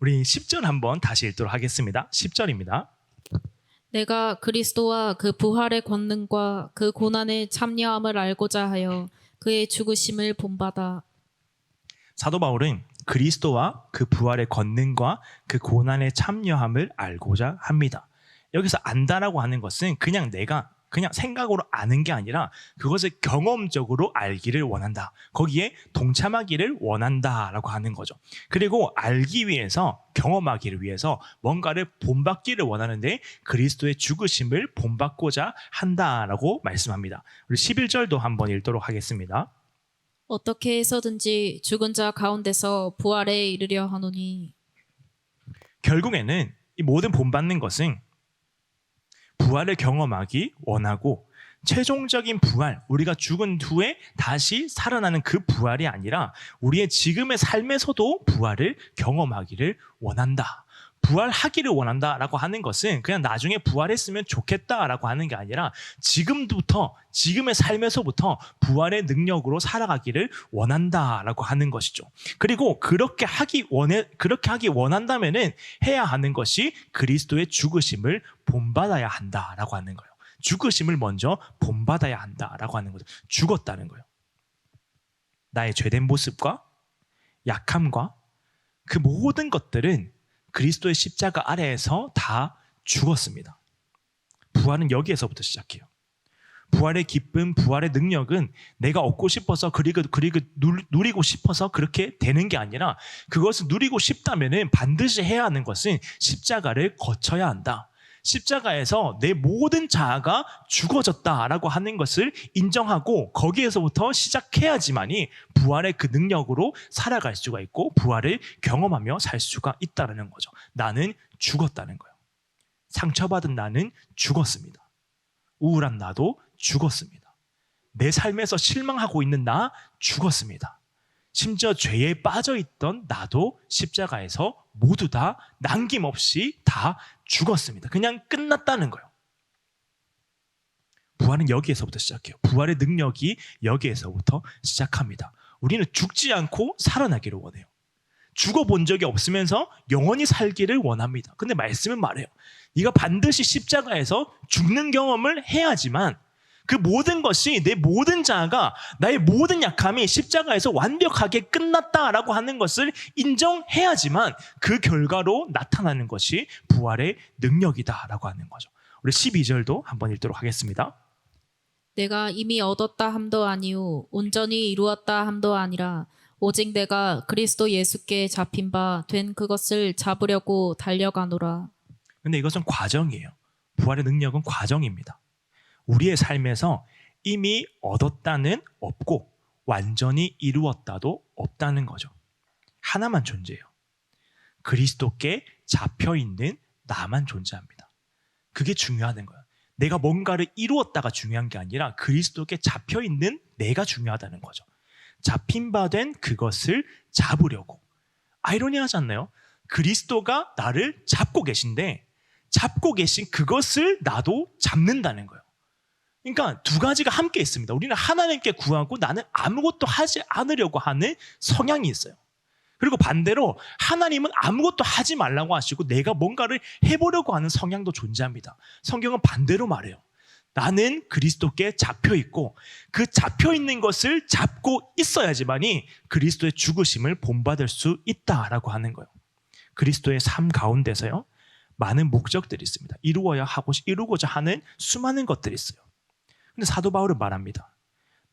우리 10절 한번 다시 읽도록 하겠습니다. 10절입니다. 내가 그리스도와 그 부활의 권능과 그 고난의 참여함을 알고자 하여 그의 죽으심을 본받아 사도 바울은 그리스도와 그 부활의 권능과 그 고난의 참여함을 알고자 합니다. 여기서 안다라고 하는 것은 그냥 내가 그냥 생각으로 아는 게 아니라 그것을 경험적으로 알기를 원한다. 거기에 동참하기를 원한다라고 하는 거죠. 그리고 알기 위해서 경험하기를 위해서 뭔가를 본받기를 원하는데 그리스도의 죽으심을 본받고자 한다라고 말씀합니다. 우리 11절도 한번 읽도록 하겠습니다. 어떻게 해서든지 죽은 자 가운데서 부활에 이르려 하노니 결국에는 이 모든 본받는 것은 부활을 경험하기 원하고 최종적인 부활, 우리가 죽은 후에 다시 살아나는 그 부활이 아니라 우리의 지금의 삶에서도 부활을 경험하기를 원한다. 부활하기를 원한다라고 하는 것은 그냥 나중에 부활했으면 좋겠다라고 하는 게 아니라 지금부터 지금의 삶에서부터 부활의 능력으로 살아가기를 원한다라고 하는 것이죠. 그리고 그렇게 하기 원해 그렇게 하기 원한다면은 해야 하는 것이 그리스도의 죽으심을 본받아야 한다라고 하는 거예요. 죽으심을 먼저 본받아야 한다라고 하는 거죠. 죽었다는 거예요. 나의 죄된 모습과 약함과 그 모든 것들은 그리스도의 십자가 아래에서 다 죽었습니다. 부활은 여기에서부터 시작해요. 부활의 기쁨, 부활의 능력은 내가 얻고 싶어서 그리고 그리고 누- 누리고 싶어서 그렇게 되는 게 아니라 그것을 누리고 싶다면은 반드시 해야 하는 것은 십자가를 거쳐야 한다. 십자가에서 내 모든 자아가 죽어졌다라고 하는 것을 인정하고 거기에서부터 시작해야지만이 부활의 그 능력으로 살아갈 수가 있고 부활을 경험하며 살 수가 있다라는 거죠. 나는 죽었다는 거예요. 상처받은 나는 죽었습니다. 우울한 나도 죽었습니다. 내 삶에서 실망하고 있는 나 죽었습니다. 심지어 죄에 빠져 있던 나도 십자가에서 모두 다 남김없이 다 죽었습니다. 그냥 끝났다는 거예요. 부활은 여기에서부터 시작해요. 부활의 능력이 여기에서부터 시작합니다. 우리는 죽지 않고 살아나기를 원해요. 죽어본 적이 없으면서 영원히 살기를 원합니다. 근데 말씀은 말해요. 네가 반드시 십자가에서 죽는 경험을 해야지만 그 모든 것이 내 모든 자아가 나의 모든 약함이 십자가에서 완벽하게 끝났다라고 하는 것을 인정해야지만 그 결과로 나타나는 것이 부활의 능력이다라고 하는 거죠. 우리 12절도 한번 읽도록 하겠습니다. 내가 이미 얻었다 함도 아니요 온전히 이루었다 함도 아니라 오직 내가 그리스도 예수께 잡힌 바 된 그것을 잡으려고 달려가노라 근데 이것은 과정이에요. 부활의 능력은 과정입니다. 우리의 삶에서 이미 얻었다는 없고 완전히 이루었다도 없다는 거죠. 하나만 존재해요. 그리스도께 잡혀 있는 나만 존재합니다. 그게 중요하는 거예요. 내가 뭔가를 이루었다가 중요한 게 아니라 그리스도께 잡혀 있는 내가 중요하다는 거죠. 잡힌 바 된 그것을 잡으려고. 아이러니하지 않나요? 그리스도가 나를 잡고 계신데 잡고 계신 그것을 나도 잡는다는 거예요. 그러니까 두 가지가 함께 있습니다. 우리는 하나님께 구하고 나는 아무것도 하지 않으려고 하는 성향이 있어요. 그리고 반대로 하나님은 아무것도 하지 말라고 하시고 내가 뭔가를 해보려고 하는 성향도 존재합니다. 성경은 반대로 말해요. 나는 그리스도께 잡혀 있고 그 잡혀 있는 것을 잡고 있어야지만이 그리스도의 죽으심을 본받을 수 있다라고 하는 거예요. 그리스도의 삶 가운데서요. 많은 목적들이 있습니다. 이루어야 하고 이루고자 하는 수많은 것들이 있어요. 근데 사도 바울은 말합니다.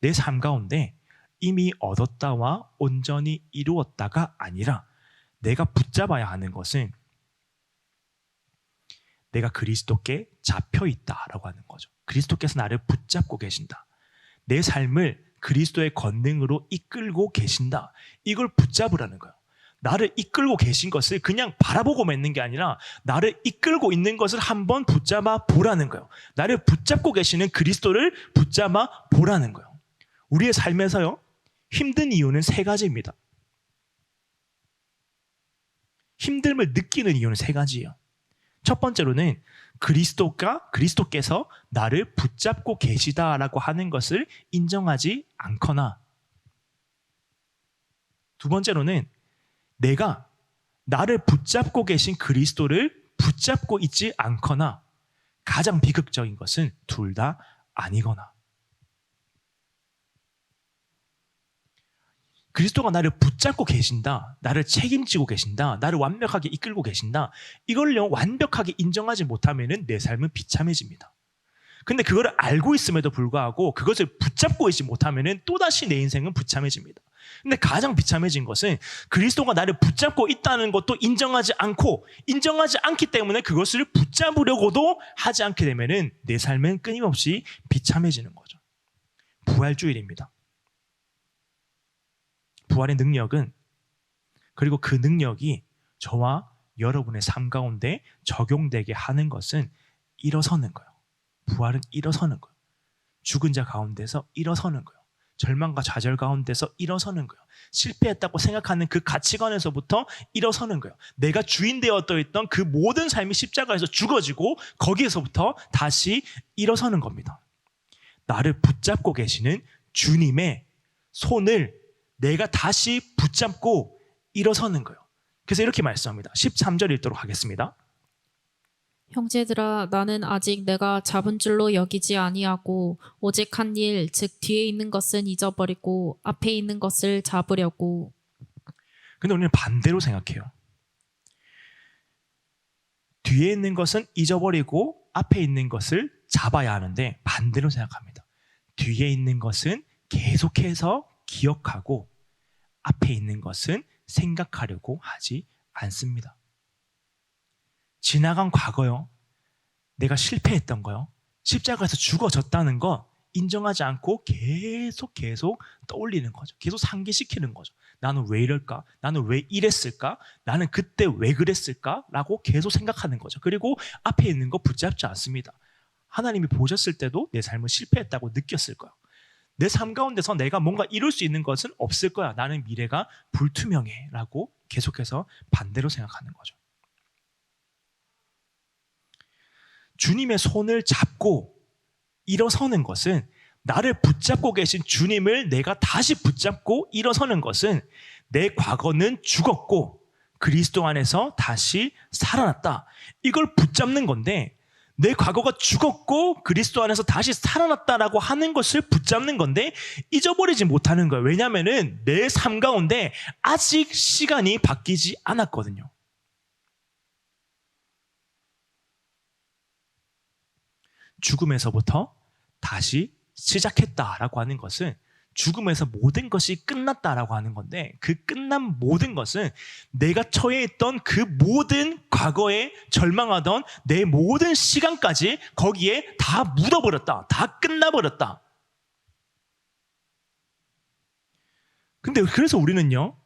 내 삶 가운데 이미 얻었다와 온전히 이루었다가 아니라 내가 붙잡아야 하는 것은 내가 그리스도께 잡혀 있다라고 하는 거죠. 그리스도께서 나를 붙잡고 계신다. 내 삶을 그리스도의 권능으로 이끌고 계신다. 이걸 붙잡으라는 거예요. 나를 이끌고 계신 것을 그냥 바라보고만 있는 게 아니라 나를 이끌고 있는 것을 한번 붙잡아 보라는 거예요. 나를 붙잡고 계시는 그리스도를 붙잡아 보라는 거예요. 우리의 삶에서요. 힘든 이유는 세 가지입니다. 힘듦을 느끼는 이유는 세 가지예요. 첫 번째로는 그리스도가 그리스도께서 나를 붙잡고 계시다라고 하는 것을 인정하지 않거나 두 번째로는 내가 나를 붙잡고 계신 그리스도를 붙잡고 있지 않거나 가장 비극적인 것은 둘 다 아니거나 그리스도가 나를 붙잡고 계신다. 나를 책임지고 계신다. 나를 완벽하게 이끌고 계신다. 이걸요 완벽하게 인정하지 못하면은 내 삶은 비참해집니다. 근데 그거를 알고 있음에도 불구하고 그것을 붙잡고 있지 못하면은 또다시 내 인생은 비참해집니다. 근데 가장 비참해진 것은 그리스도가 나를 붙잡고 있다는 것도 인정하지 않고 인정하지 않기 때문에 그것을 붙잡으려고도 하지 않게 되면은 내 삶은 끊임없이 비참해지는 거죠. 부활주일입니다. 부활의 능력은 그리고 그 능력이 저와 여러분의 삶 가운데 적용되게 하는 것은 일어서는 거예요. 부활은 일어서는 거예요. 죽은 자 가운데서 일어서는 거예요. 절망과 좌절 가운데서 일어서는 거예요. 실패했다고 생각하는 그 가치관에서부터 일어서는 거예요. 내가 주인 되었던 있던 그 모든 삶이 십자가에서 죽어지고 거기에서부터 다시 일어서는 겁니다. 나를 붙잡고 계시는 주님의 손을 내가 다시 붙잡고 일어서는 거예요. 그래서 이렇게 말씀합니다. 13절 읽도록 하겠습니다. 형제들아 나는 아직 내가 잡은 줄로 여기지 아니하고 오직 한 일 즉 뒤에 있는 것은 잊어버리고 앞에 있는 것을 잡으려고 근데 우리는 반대로 생각해요. 뒤에 있는 것은 잊어버리고 앞에 있는 것을 잡아야 하는데 반대로 생각합니다. 뒤에 있는 것은 계속해서 기억하고 앞에 있는 것은 생각하려고 하지 않습니다. 지나간 과거요. 내가 실패했던 거요. 십자가에서 죽어졌다는 거 인정하지 않고 계속 계속 떠올리는 거죠. 계속 상기시키는 거죠. 나는 왜 이럴까? 나는 왜 이랬을까? 나는 그때 왜 그랬을까? 라고 계속 생각하는 거죠. 그리고 앞에 있는 거 붙잡지 않습니다. 하나님이 보셨을 때도 내 삶은 실패했다고 느꼈을 거야. 내 삶 가운데서 내가 뭔가 이룰 수 있는 것은 없을 거야. 나는 미래가 불투명해. 라고 계속해서 반대로 생각하는 거죠. 주님의 손을 잡고 일어서는 것은 나를 붙잡고 계신 주님을 내가 다시 붙잡고 일어서는 것은 내 과거는 죽었고 그리스도 안에서 다시 살아났다. 이걸 붙잡는 건데 내 과거가 죽었고 그리스도 안에서 다시 살아났다라고 하는 것을 붙잡는 건데 잊어버리지 못하는 거예요. 왜냐하면은 내 삶 가운데 아직 시간이 바뀌지 않았거든요. 죽음에서부터 다시 시작했다라고 하는 것은 죽음에서 모든 것이 끝났다라고 하는 건데 그 끝난 모든 것은 내가 처해 있던 그 모든 과거에 절망하던 내 모든 시간까지 거기에 다 묻어버렸다. 다 끝나버렸다. 근데 그래서 우리는요,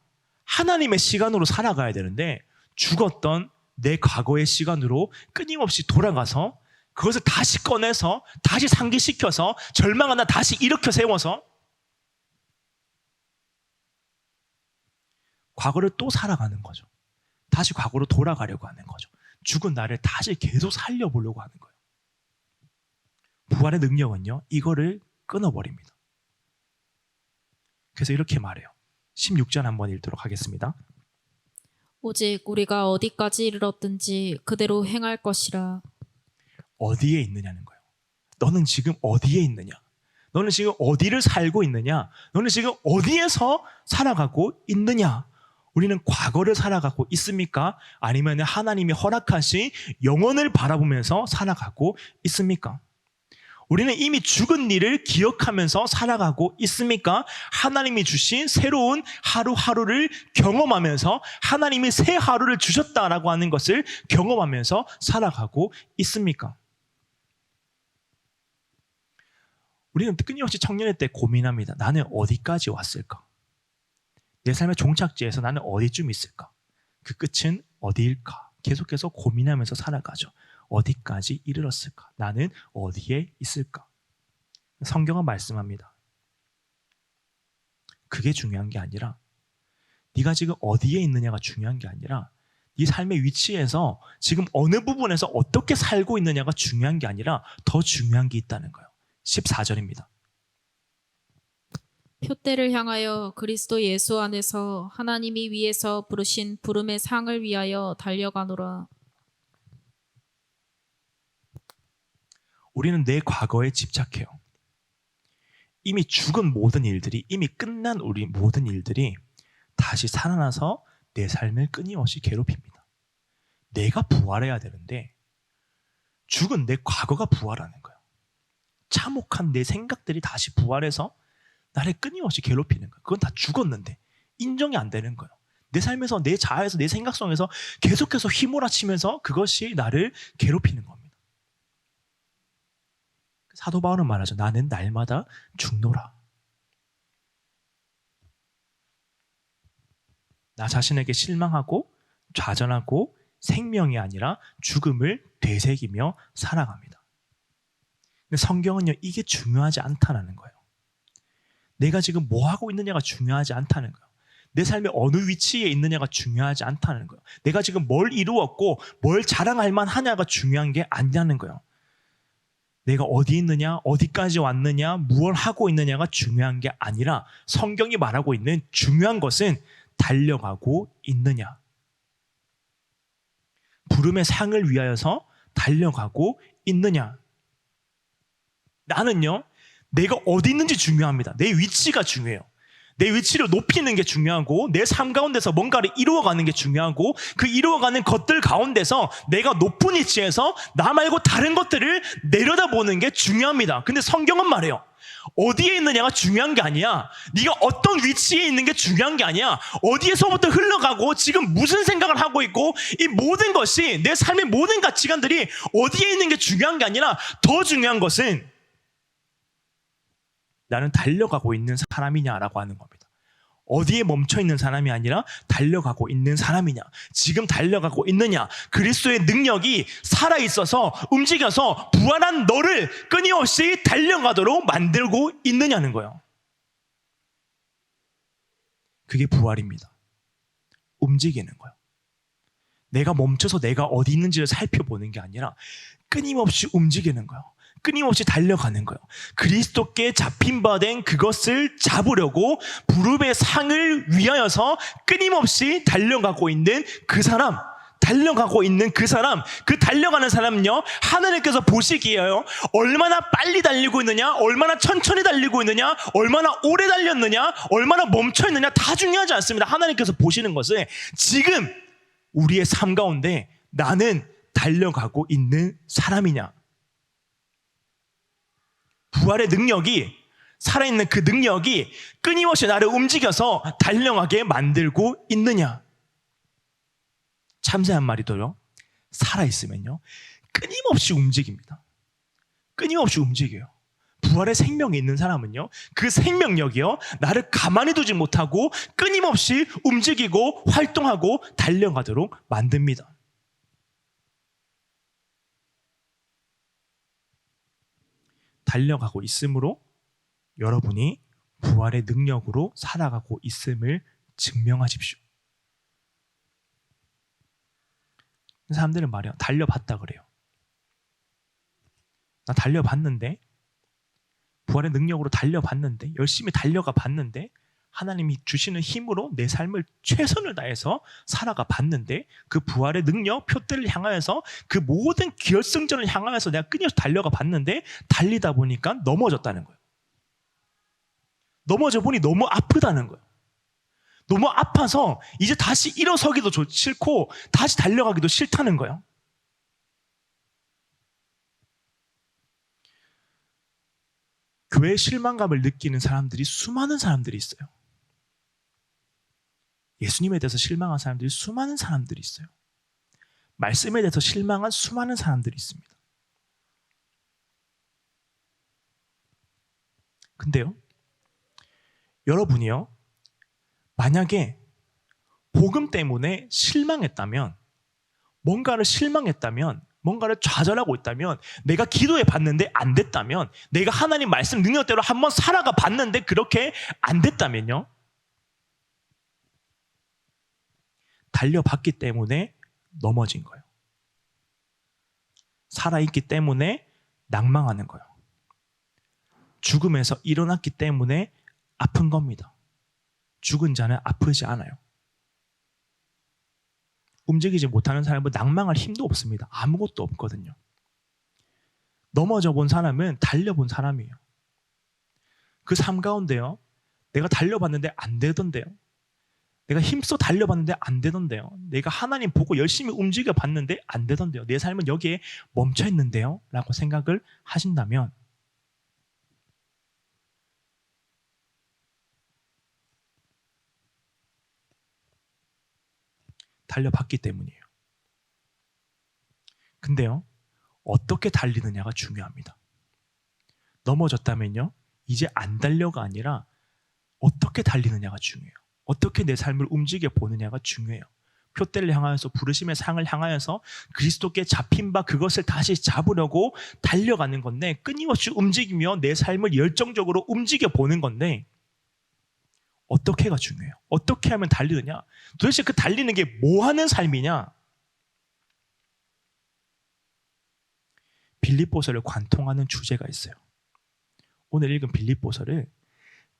하나님의 시간으로 살아가야 되는데 죽었던 내 과거의 시간으로 끊임없이 돌아가서 그것을 다시 꺼내서 다시 상기시켜서 절망하나 다시 일으켜 세워서 과거를 또 살아가는 거죠. 다시 과거로 돌아가려고 하는 거죠. 죽은 나를 다시 계속 살려보려고 하는 거예요. 부활의 능력은요, 이거를 끊어버립니다. 그래서 이렇게 말해요. 16절 한번 읽도록 하겠습니다. 오직 우리가 어디까지 이르렀든지 그대로 행할 것이라 어디에 있느냐는 거예요. 너는 지금 어디에 있느냐? 너는 지금 어디를 살고 있느냐? 너는 지금 어디에서 살아가고 있느냐? 우리는 과거를 살아가고 있습니까? 아니면 하나님이 허락하신 영혼을 바라보면서 살아가고 있습니까? 우리는 이미 죽은 일을 기억하면서 살아가고 있습니까? 하나님이 주신 새로운 하루하루를 경험하면서 하나님이 새 하루를 주셨다라고 하는 것을 경험하면서 살아가고 있습니까? 우리는 끊임없이 청년의 때 고민합니다. 나는 어디까지 왔을까? 내 삶의 종착지에서 나는 어디쯤 있을까? 그 끝은 어디일까? 계속해서 고민하면서 살아가죠. 어디까지 이르렀을까? 나는 어디에 있을까? 성경은 말씀합니다. 그게 중요한 게 아니라 네가 지금 어디에 있느냐가 중요한 게 아니라 네 삶의 위치에서 지금 어느 부분에서 어떻게 살고 있느냐가 중요한 게 아니라 더 중요한 게 있다는 거예요. 14절입니다. 표대를 향하여 그리스도 예수 안에서 하나님이 위에서 부르신 부름의 상을 위하여 달려가노라. 우리는 내 과거에 집착해요. 이미 죽은 모든 일들이 이미 끝난 우리 모든 일들이 다시 살아나서 내 삶을 끊임없이 괴롭힙니다. 내가 부활해야 되는데 죽은 내 과거가 부활하는 거예요. 참혹한 내 생각들이 다시 부활해서 나를 끊임없이 괴롭히는 거예요. 그건 다 죽었는데 인정이 안 되는 거예요. 내 삶에서 내 자아에서 내 생각 속에서 계속해서 휘몰아치면서 그것이 나를 괴롭히는 겁니다. 사도 바울은 말하죠. 나는 날마다 죽노라. 나 자신에게 실망하고 좌절하고 생명이 아니라 죽음을 되새기며 살아갑니다. 성경은요, 이게 중요하지 않다는 거예요. 내가 지금 뭐 하고 있느냐가 중요하지 않다는 거예요. 내 삶의 어느 위치에 있느냐가 중요하지 않다는 거예요. 내가 지금 뭘 이루었고 뭘 자랑할 만하냐가 중요한 게 아니라는 거예요. 내가 어디 있느냐, 어디까지 왔느냐, 무엇 하고 있느냐가 중요한 게 아니라 성경이 말하고 있는 중요한 것은 달려가고 있느냐. 부름의 상을 위하여서 달려가고 있느냐. 나는요, 내가 어디 있는지 중요합니다. 내 위치가 중요해요. 내 위치를 높이는 게 중요하고 내 삶 가운데서 뭔가를 이루어가는 게 중요하고 그 이루어가는 것들 가운데서 내가 높은 위치에서 나 말고 다른 것들을 내려다보는 게 중요합니다. 근데 성경은 말해요. 어디에 있느냐가 중요한 게 아니야. 네가 어떤 위치에 있는 게 중요한 게 아니야. 어디에서부터 흘러가고 지금 무슨 생각을 하고 있고 이 모든 것이 내 삶의 모든 가치관들이 어디에 있는 게 중요한 게 아니라 더 중요한 것은 나는 달려가고 있는 사람이냐라고 하는 겁니다. 어디에 멈춰 있는 사람이 아니라 달려가고 있는 사람이냐. 지금 달려가고 있느냐. 그리스도의 능력이 살아 있어서 움직여서 부활한 너를 끊임없이 달려가도록 만들고 있느냐는 거예요. 그게 부활입니다. 움직이는 거예요. 내가 멈춰서 내가 어디 있는지를 살펴보는 게 아니라 끊임없이 움직이는 거예요. 끊임없이 달려가는 거예요. 그리스도께 잡힌 바 된 그것을 잡으려고 부름의 상을 위하여서 끊임없이 달려가고 있는 그 사람, 달려가고 있는 그 사람, 그 달려가는 사람은요, 하나님께서 보시기에요, 얼마나 빨리 달리고 있느냐, 얼마나 천천히 달리고 있느냐, 얼마나 오래 달렸느냐, 얼마나 멈춰 있느냐, 다 중요하지 않습니다. 하나님께서 보시는 것은 지금 우리의 삶 가운데 나는 달려가고 있는 사람이냐. 부활의 능력이 살아있는 그 능력이 끊임없이 나를 움직여서 달려가게 만들고 있느냐? 참새한 마리도요, 살아있으면요, 끊임없이 움직입니다. 끊임없이 움직여요. 부활의 생명이 있는 사람은요, 그 생명력이요, 나를 가만히 두지 못하고 끊임없이 움직이고 활동하고 달려가도록 만듭니다. 달려가고 있으므로 여러분이 부활의 능력으로 살아가고 있음을 증명하십시오. 사람들은 말해요. 달려봤다 그래요. 나 달려봤는데 부활의 능력으로 달려봤는데 열심히 달려가 봤는데 하나님이 주시는 힘으로 내 삶을 최선을 다해서 살아가 봤는데 그 부활의 능력 표대를 향하여서 그 모든 결승전을 향하여서 내가 끊임없이 달려가 봤는데 달리다 보니까 넘어졌다는 거예요. 넘어져 보니 너무 아프다는 거예요. 너무 아파서 이제 다시 일어서기도 좋- 싫고 다시 달려가기도 싫다는 거예요. 교회 실망감을 느끼는 사람들이 수많은 사람들이 있어요. 예수님에 대해서 실망한 사람들이 수많은 사람들이 있어요. 말씀에 대해서 실망한 수많은 사람들이 있습니다. 근데요, 여러분이요, 만약에 복음 때문에 실망했다면, 뭔가를 실망했다면, 뭔가를 좌절하고 있다면, 내가 기도해 봤는데 안 됐다면, 내가 하나님 말씀 능력대로 한번 살아가 봤는데 그렇게 안 됐다면요, 달려봤기 때문에 넘어진 거예요. 살아있기 때문에 낭망하는 거예요. 죽음에서 일어났기 때문에 아픈 겁니다. 죽은 자는 아프지 않아요. 움직이지 못하는 사람은 낭망할 힘도 없습니다. 아무것도 없거든요. 넘어져 본 사람은 달려본 사람이에요. 그 삶 가운데요. 내가 달려봤는데 안 되던데요. 내가 힘써 달려봤는데 안 되던데요. 내가 하나님 보고 열심히 움직여 봤는데 안 되던데요. 내 삶은 여기에 멈춰 있는데요. 라고 생각을 하신다면 달려봤기 때문이에요. 근데요, 어떻게 달리느냐가 중요합니다. 넘어졌다면요, 이제 안 달려가 아니라 어떻게 달리느냐가 중요해요. 어떻게 내 삶을 움직여 보느냐가 중요해요. 표대를 향하여서 부르심의 상을 향하여서 그리스도께 잡힌 바 그것을 다시 잡으려고 달려가는 건데 끊임없이 움직이며 내 삶을 열정적으로 움직여 보는 건데 어떻게가 중요해요. 어떻게 하면 달리느냐? 도대체 그 달리는 게 뭐 하는 삶이냐? 빌립보서를 관통하는 주제가 있어요. 오늘 읽은 빌립보서를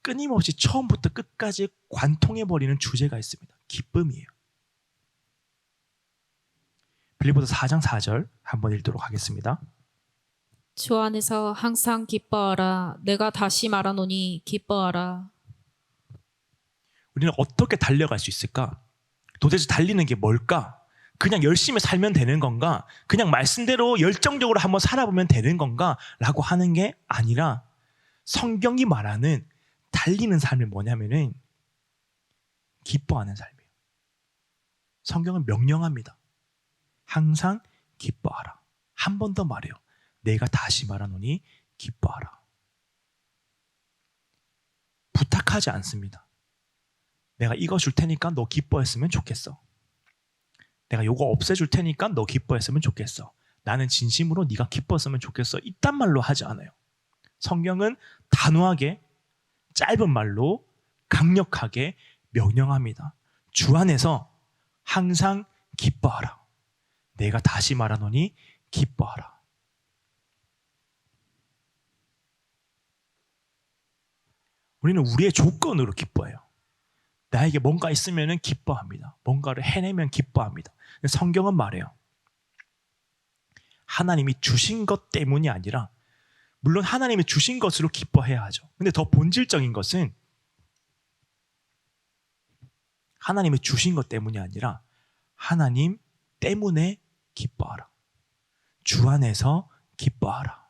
끊임없이 처음부터 끝까지 관통해 버리는 주제가 있습니다. 기쁨이에요. 빌립보서 4장 4절 한번 읽도록 하겠습니다. 주 안에서 항상 기뻐하라. 내가 다시 말하노니 기뻐하라. 우리는 어떻게 달려갈 수 있을까? 도대체 달리는 게 뭘까? 그냥 열심히 살면 되는 건가? 그냥 말씀대로 열정적으로 한번 살아보면 되는 건가? 라고 하는 게 아니라 성경이 말하는 달리는 삶이 뭐냐면은 기뻐하는 삶이에요. 성경은 명령합니다. 항상 기뻐하라. 한 번 더 말해요. 내가 다시 말하노니 기뻐하라. 부탁하지 않습니다. 내가 이거 줄 테니까 너 기뻐했으면 좋겠어. 내가 요거 없애줄 테니까 너 기뻐했으면 좋겠어. 나는 진심으로 네가 기뻤으면 좋겠어. 이딴 말로 하지 않아요. 성경은 단호하게 짧은 말로 강력하게 명령합니다. 주 안에서 항상 기뻐하라. 내가 다시 말하노니 기뻐하라. 우리는 우리의 조건으로 기뻐해요. 나에게 뭔가 있으면 기뻐합니다. 뭔가를 해내면 기뻐합니다. 성경은 말해요. 하나님이 주신 것 때문이 아니라 물론 하나님이 주신 것으로 기뻐해야 하죠. 근데 더 본질적인 것은 하나님이 주신 것 때문이 아니라 하나님 때문에 기뻐하라. 주 안에서 기뻐하라.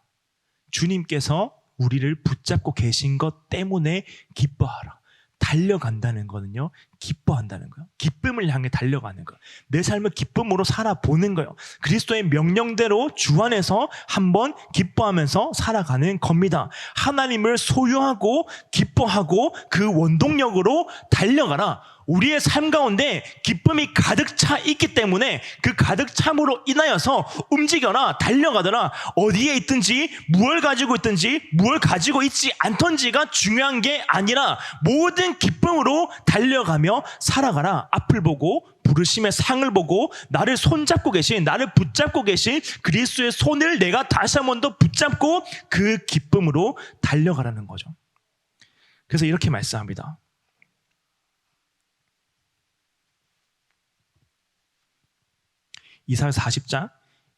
주님께서 우리를 붙잡고 계신 것 때문에 기뻐하라. 달려간다는 거는요, 기뻐한다는 거예요. 기쁨을 향해 달려가는 거예요. 내 삶을 기쁨으로 살아보는 거예요. 그리스도의 명령대로 주 안에서 한번 기뻐하면서 살아가는 겁니다. 하나님을 소유하고 기뻐하고 그 원동력으로 달려가라. 우리의 삶 가운데 기쁨이 가득 차 있기 때문에 그 가득 참으로 인하여서 움직여라, 달려가더라. 어디에 있든지, 무엇을 가지고 있든지, 무엇을 가지고 있지 않던지가 중요한 게 아니라 모든 기쁨으로 달려가며 살아가라. 앞을 보고 부르심의 상을 보고 나를 손잡고 계신, 나를 붙잡고 계신 그리스도의 손을 내가 다시 한 번 더 붙잡고 그 기쁨으로 달려가라는 거죠. 그래서 이렇게 말씀합니다. 이사야 40장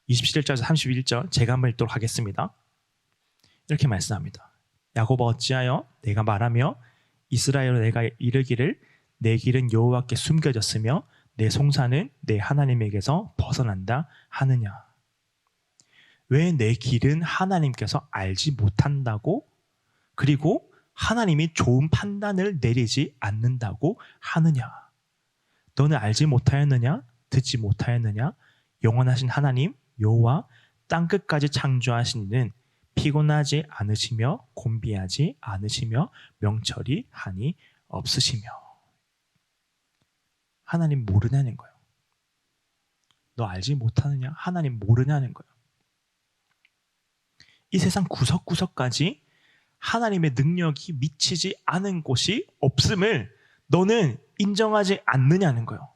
27절에서 31절 제가 한번 읽도록 하겠습니다. 이렇게 말씀합니다. 야곱아 어찌하여 내가 말하며 이스라엘로 내가 이르기를 내 길은 여호와께 숨겨졌으며 내 송사는 내 하나님에게서 벗어난다 하느냐. 왜 내 길은 하나님께서 알지 못한다고 그리고 하나님이 좋은 판단을 내리지 않는다고 하느냐. 너는 알지 못하였느냐? 듣지 못하였느냐? 영원하신 하나님 여호와 땅 끝까지 창조하신 이는 피곤하지 않으시며 곤비하지 않으시며 명철이 한이 없으시며 하나님 모르냐는 거예요. 너 알지 못하느냐? 하나님 모르냐는 거예요. 이 세상 구석구석까지 하나님의 능력이 미치지 않은 곳이 없음을 너는 인정하지 않느냐는 거예요.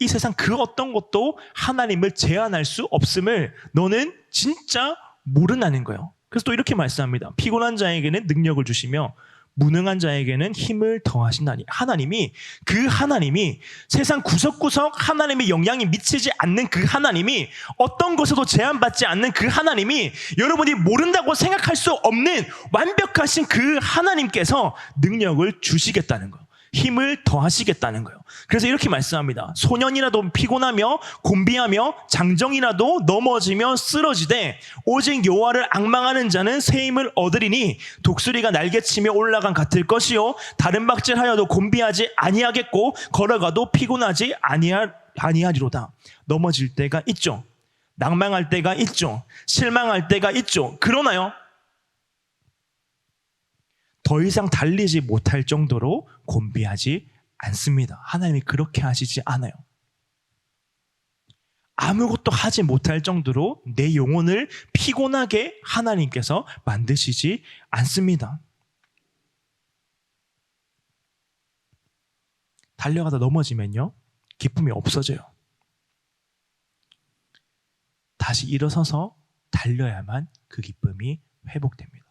이 세상 그 어떤 것도 하나님을 제한할 수 없음을 너는 진짜 모르나는 거예요. 그래서 또 이렇게 말씀합니다. 피곤한 자에게는 능력을 주시며 무능한 자에게는 힘을 더하신다니 하나님이 그 하나님이 세상 구석구석 하나님의 영향이 미치지 않는 그 하나님이 어떤 것에도 제한받지 않는 그 하나님이 여러분이 모른다고 생각할 수 없는 완벽하신 그 하나님께서 능력을 주시겠다는 거예요. 힘을 더하시겠다는 거예요. 그래서 이렇게 말씀합니다. 소년이라도 피곤하며 곤비하며 장정이라도 넘어지며 쓰러지되 오직 여호와를 악망하는 자는 새 힘을 얻으리니 독수리가 날개치며 올라간 같을 것이요 다른 박질하여도 곤비하지 아니하겠고 걸어가도 피곤하지 아니하, 아니하리로다. 넘어질 때가 있죠. 낭망할 때가 있죠. 실망할 때가 있죠. 그러나요? 더 이상 달리지 못할 정도로 곤비하지 않습니다. 하나님이 그렇게 하시지 않아요. 아무것도 하지 못할 정도로 내 영혼을 피곤하게 하나님께서 만드시지 않습니다. 달려가다 넘어지면요, 기쁨이 없어져요. 다시 일어서서 달려야만 그 기쁨이 회복됩니다.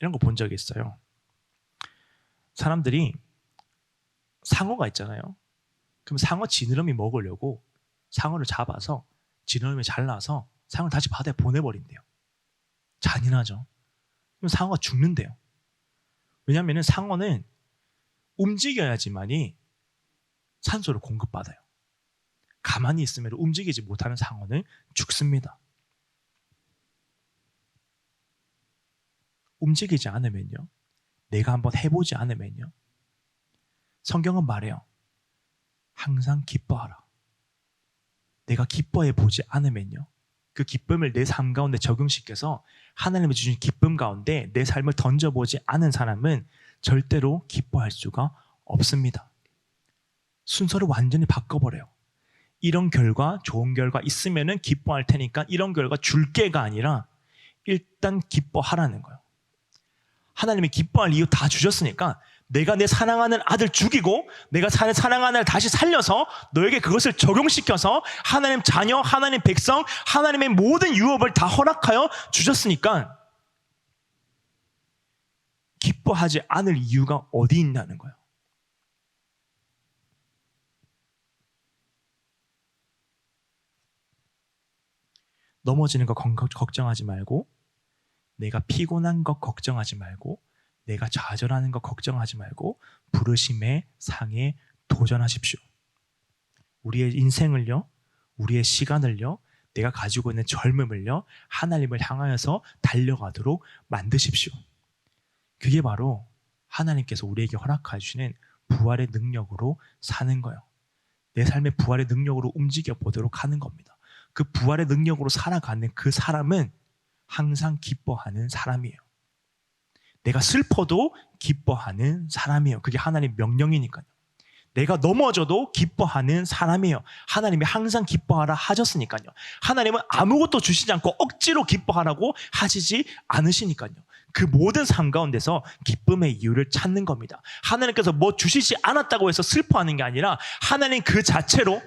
이런 거 본 적이 있어요. 사람들이 상어가 있잖아요. 그럼 상어 지느러미 먹으려고 상어를 잡아서 지느러미 잘라서 상어를 다시 바다에 보내버린대요. 잔인하죠. 그럼 상어가 죽는데요. 왜냐하면 상어는 움직여야지만이 산소를 공급받아요. 가만히 있으면 움직이지 못하는 상어는 죽습니다. 움직이지 않으면요. 내가 한번 해보지 않으면요. 성경은 말해요. 항상 기뻐하라. 내가 기뻐해 보지 않으면요. 그 기쁨을 내 삶 가운데 적용시켜서 하나님이 주신 기쁨 가운데 내 삶을 던져보지 않은 사람은 절대로 기뻐할 수가 없습니다. 순서를 완전히 바꿔버려요. 이런 결과, 좋은 결과 있으면은 기뻐할 테니까 이런 결과 줄게가 아니라 일단 기뻐하라는 거예요. 하나님이 기뻐할 이유 다 주셨으니까 내가 내 사랑하는 아들 죽이고 내가 사- 사랑하는 아들 다시 살려서 너에게 그것을 적용시켜서 하나님 자녀, 하나님 백성, 하나님의 모든 유업을 다 허락하여 주셨으니까 기뻐하지 않을 이유가 어디 있냐는 거예요. 넘어지는 거 건- 걱정하지 말고 내가 피곤한 것 걱정하지 말고 내가 좌절하는 것 걱정하지 말고 부르심의 상에 도전하십시오. 우리의 인생을요, 우리의 시간을요, 내가 가지고 있는 젊음을요, 하나님을 향하여서 달려가도록 만드십시오. 그게 바로 하나님께서 우리에게 허락해 주시는 부활의 능력으로 사는 거예요. 내 삶의 부활의 능력으로 움직여 보도록 하는 겁니다. 그 부활의 능력으로 살아가는 그 사람은 항상 기뻐하는 사람이에요. 내가 슬퍼도 기뻐하는 사람이에요. 그게 하나님 명령이니까요. 내가 넘어져도 기뻐하는 사람이에요. 하나님이 항상 기뻐하라 하셨으니까요. 하나님은 아무것도 주시지 않고 억지로 기뻐하라고 하시지 않으시니까요. 그 모든 삶 가운데서 기쁨의 이유를 찾는 겁니다. 하나님께서 뭐 주시지 않았다고 해서 슬퍼하는 게 아니라 하나님 그 자체로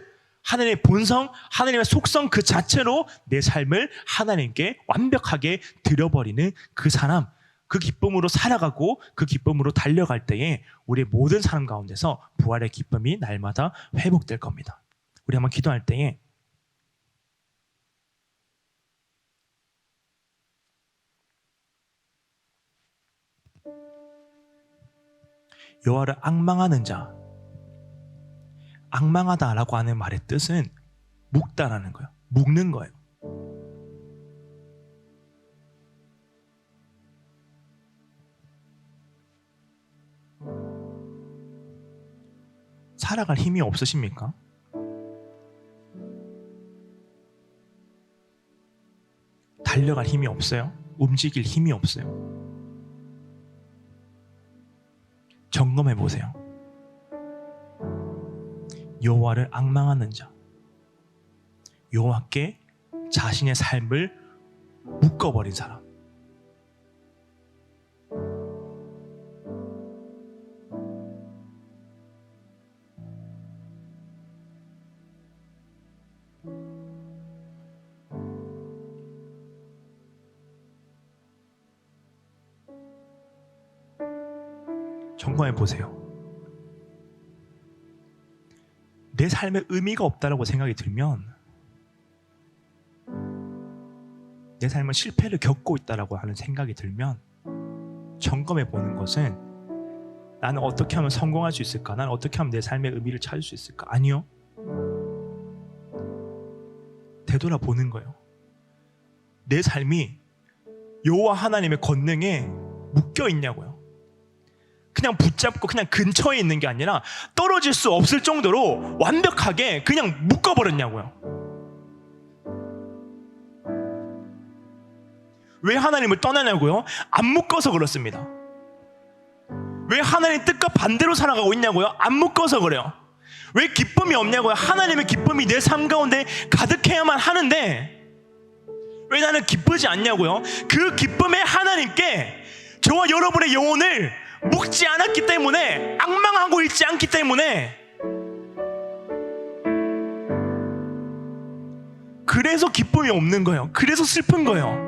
하나님의 본성, 하나님의 속성 그 자체로 내 삶을 하나님께 완벽하게 드려버리는 그 사람, 그 기쁨으로 살아가고 그 기쁨으로 달려갈 때에 우리의 모든 삶 가운데서 부활의 기쁨이 날마다 회복될 겁니다. 우리 한번 기도할 때에 여호와를 악망하는 자, 악망하다라고 하는 말의 뜻은 묵다라는 거예요. 묵는 거예요. 살아갈 힘이 없으십니까? 달려갈 힘이 없어요? 움직일 힘이 없어요? 점검해 보세요. 여호와를 악망하는 자 여호와께 자신의 삶을 묶어버린 사람 정관해 보세요. 내 삶에 의미가 없다라고 생각이 들면 내 삶은 실패를 겪고 있다라고 하는 생각이 들면 점검해 보는 것은 나는 어떻게 하면 성공할 수 있을까? 나는 어떻게 하면 내 삶의 의미를 찾을 수 있을까? 아니요. 되돌아보는 거예요. 내 삶이 여호와 하나님의 권능에 묶여 있냐고요. 그냥 붙잡고 그냥 근처에 있는 게 아니라 떨어질 수 없을 정도로 완벽하게 그냥 묶어 버렸냐고요. 왜 하나님을 떠나냐고요? 안 묶어서 그렇습니다. 왜 하나님 뜻과 반대로 살아가고 있냐고요? 안 묶어서 그래요. 왜 기쁨이 없냐고요? 하나님의 기쁨이 내 삶 가운데 가득해야만 하는데 왜 나는 기쁘지 않냐고요? 그 기쁨에 하나님께 저와 여러분의 영혼을 묶지 않았기 때문에 악망하고 있지 않기 때문에 그래서 기쁨이 없는 거예요. 그래서 슬픈 거예요.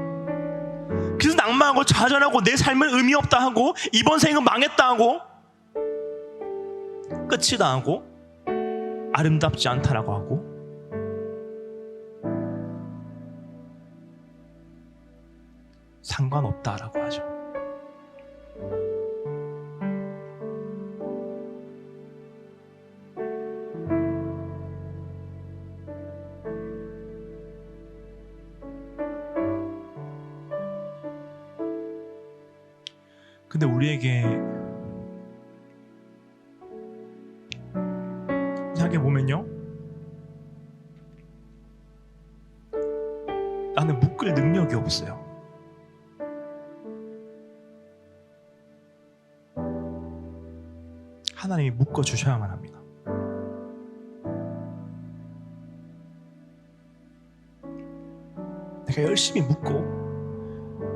그래서 낭만하고 좌절하고 내 삶은 의미 없다 하고 이번 생은 망했다 하고 끝이다 하고 아름답지 않다라고 하고 상관없다라고 하죠. 근데 우리에게 생각해 보면요, 나는 묶을 능력이 없어요. 하나님이 묶어 주셔야만 합니다. 내가 열심히 묶고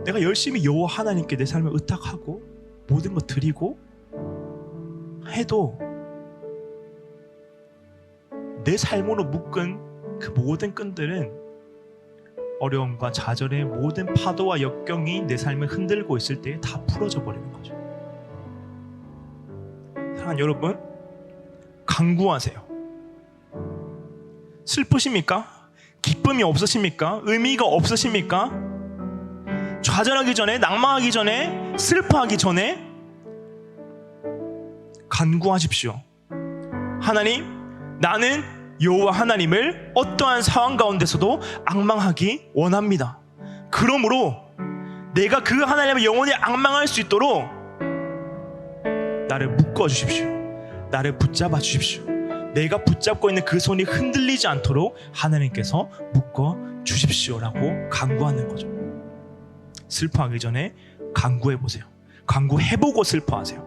내가 열심히 여호와 하나님께 내 삶을 의탁하고 모든 것 드리고 해도 내 삶으로 묶은 그 모든 끈들은 어려움과 좌절의 모든 파도와 역경이 내 삶을 흔들고 있을 때 다 풀어져 버리는 거죠. 사랑하는 여러분, 강구하세요. 슬프십니까? 기쁨이 없으십니까? 의미가 없으십니까? 좌절하기 전에, 낭망하기 전에, 슬퍼하기 전에 간구하십시오. 하나님, 나는 여호와 하나님을 어떠한 상황 가운데서도 악망하기 원합니다. 그러므로 내가 그 하나님의 영혼이 악망할 수 있도록 나를 묶어 주십시오. 나를 붙잡아 주십시오. 내가 붙잡고 있는 그 손이 흔들리지 않도록 하나님께서 묶어 주십시오라고 간구하는 거죠. 슬퍼하기 전에 간구해 보세요. 간구해 보고 슬퍼하세요.